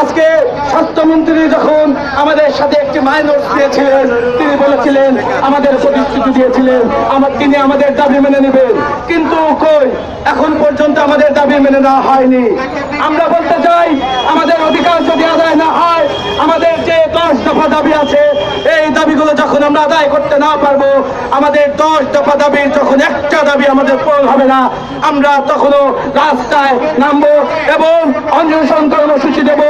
আজকে স্বাস্থ্যমন্ত্রী যখন আমাদের সাথে একটি মাইনর দিয়েছিলেন, তিনি বলেছিলেন, আমাদের প্রতিশ্রুতি দিয়েছিলেন, আমার তিনি আমাদের দাবি মেনে নেবেন। কিন্তু কই? এখন পর্যন্ত আমাদের দাবি মেনে নেওয়া হয়নি। আমরা বলতে চাই, আমাদের অধিকার যদি আদায় না হয়, আমাদের যে দশ দফা দাবি আছে এই দাবিগুলো যখন আমরা আদায় করতে না পারব, আমাদের দশ দফা দাবির যখন একটা দাবি আমাদের পূরণ হবে না, আমরা তখনও রাস্তায় নামবো এবং অন্বেষণ কর্মসূচি দেব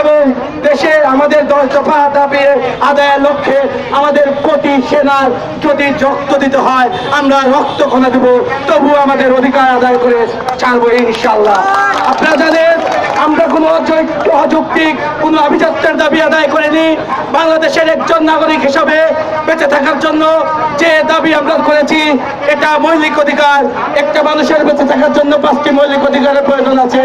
এবং দেশে আমাদের দশ দফা দাবি আদায়ের লক্ষ্যে আমাদের কোটি সেনার যদি রক্ত দিতে হয়, আমরা রক্ত কণা দেব। তবু আমাদের অধিকার আদায় করে ছাড়বো ইনশাল্লাহ আপনারা জানেন, আমরা অযৌক্তিক কোনো আভিজাত্যের দাবি আদায় করেনি বাংলাদেশের একজন নাগরিক হিসাবে বেঁচে থাকার জন্য যে দাবি আমরা করেছি, এটা মৌলিক অধিকার। একটা মানুষের বেঁচে থাকার জন্য পাঁচটি মৌলিক অধিকারের প্রয়োজন আছে।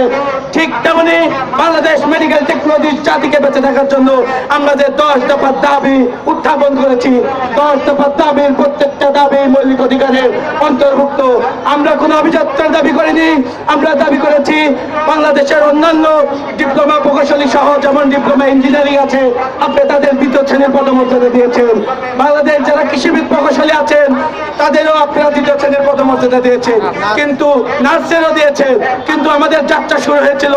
বাংলাদেশ মেডিকেল টেকনোলজি জাতিকে বেঁচে থাকার জন্য আমরা যে দশ দফার দাবি উত্থাপন করেছি, দশ দফার দাবির প্রত্যেকটা দাবি মৌলিক অধিকারের অন্তর্ভুক্ত। আমরা কোনো অভিযাত্রার দাবি করিনি, আমরা দাবি করেছি বাংলাদেশের অন্যান্য ডিপ্লোমা প্রকৌশলী সহ যেমন ডিপ্লোমা ইঞ্জিনিয়ারিং আছে, আপনি তাদের দ্বিতীয় শ্রেণির পদমর্যাদা দিয়েছেন। বাংলাদেশ যারা কৃষিবিদ প্রকৌশলী আছেন, তাদেরও আপনারা দ্বিতীয় শ্রেণির পদমর্যাদা দিয়েছেন। কিন্তু নার্সেরও দিয়েছেন। কিন্তু আমাদের যাত্রা শুরু হয়েছিল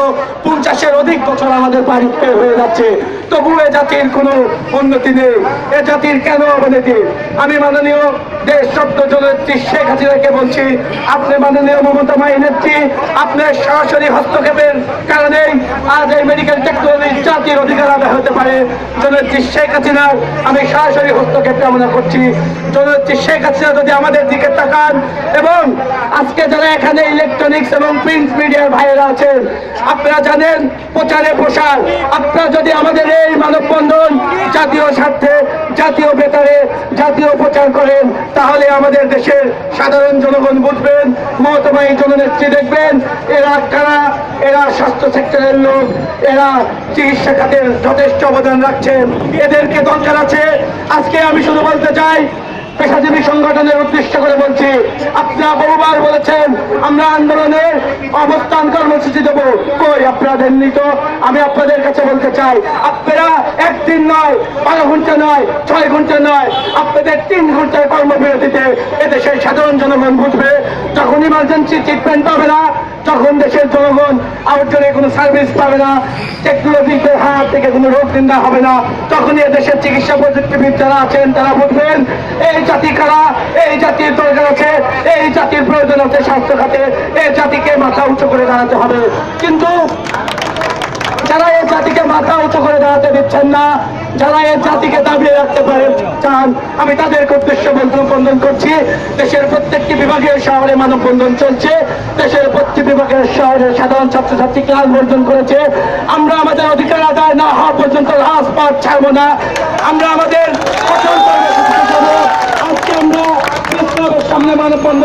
পঞ্চাশের অধিক বছর আমাদের বাড়ি হয়ে যাচ্ছে। তবু এ জাতির কোনো উন্নতি নেই। এ জাতির কেন অবনতি? আমি মাননীয় দেশ শব্দ জননেত্রী শেখ হাসিনাকে বলছি, আপনি মাননীয় মমতা মাই নেত্রী আপনার সরাসরি হস্তক্ষেপের কারণেই আজ এই মেডিকেল টেকনোলজি জাতির অধিকার আদায় হতে পারে। জননেত্রী শেখ হাসিনার আমি সরাসরি হস্তক্ষেপ কামনা করছি। জননেত্রী শেখ হাসিনা যদি আমাদের দিকে তাকান এবং আজকে যারা এখানে ইলেকট্রনিক্স এবং প্রিন্ট মিডিয়ার ভাইয়েরা আছেন, আপনারা জানেন প্রচারে প্রসার। আপনারা যদি আমাদের এই মানববন্ধন জাতীয় স্বার্থে, জাতীয় বেতারে, জাতীয় প্রচার করেন, তাহলে আমাদের দেশের সাধারণ জনগণ বুঝবেন মহতমা এই জননেত্রী দেখবেন, এরা কারা? এরা স্বাস্থ্য সেক্টরের লোক, এরা চিকিৎসা খাতের যথেষ্ট অবদান রাখছেন। এদেরকে দরকার আছে। আজকে আমি শুধু বলতে চাই পেশাজীবী সংগঠনের উদ্দেশ্য করে বলছি আপনারা বহুবার বলেছেন, আমরা আন্দোলনের অবস্থান কর্মসূচি দেবো। কই আপনারা দেননি তো? আমি আপনাদের কাছে বলতে চাই, আপনারা একদিন নয়, বারো ঘণ্টা নয়, ছয় ঘণ্টা নয়, আপনাদের তিন ঘণ্টার কর্মবিরতিতে এদেশের সাধারণ জনগণ বুঝবে, যখন ইমার্জেন্সি ট্রিটমেন্ট পাবে না। তখন দেশের জনগণ আউটডোরে কোনো সার্ভিস পাবে না টেকনোলজিতে হাত থেকে কোনো রোগ নিন্দা হবে না তখন এ দেশের চিকিৎসা প্রযুক্তিবিদ যারা আছেন, তারা বুঝবেন এই জাতি কারা? এই জাতির দরকার আছে, এই জাতির প্রয়োজন আছে স্বাস্থ্য খাতে, এই জাতিকে মাথা উঁচু করে দাঁড়াতে হবে। কিন্তু যারা এই জাতিকে মাথা উঁচু করে দাঁড়াতে দিচ্ছেন না, যারা এই জাতিকে দাবিয়ে রাখতে পারে চান, আমি তাদেরকে উদ্দেশ্য বন্ধন করছি। দেশের প্রত্যেকটি বিভাগীয় শহরে মানববন্ধন চলছে। দেশের প্রত্যেক বিভাগের শহরে সাধারণ ছাত্রছাত্রী ক্লাস বর্জন করেছে। আমরা আমাদের অধিকার আদায় না হওয়া পর্যন্ত রাজপথ ছাড়বো না। আমরা আমাদের। আজকে আমরা সামনে মানববন্ধন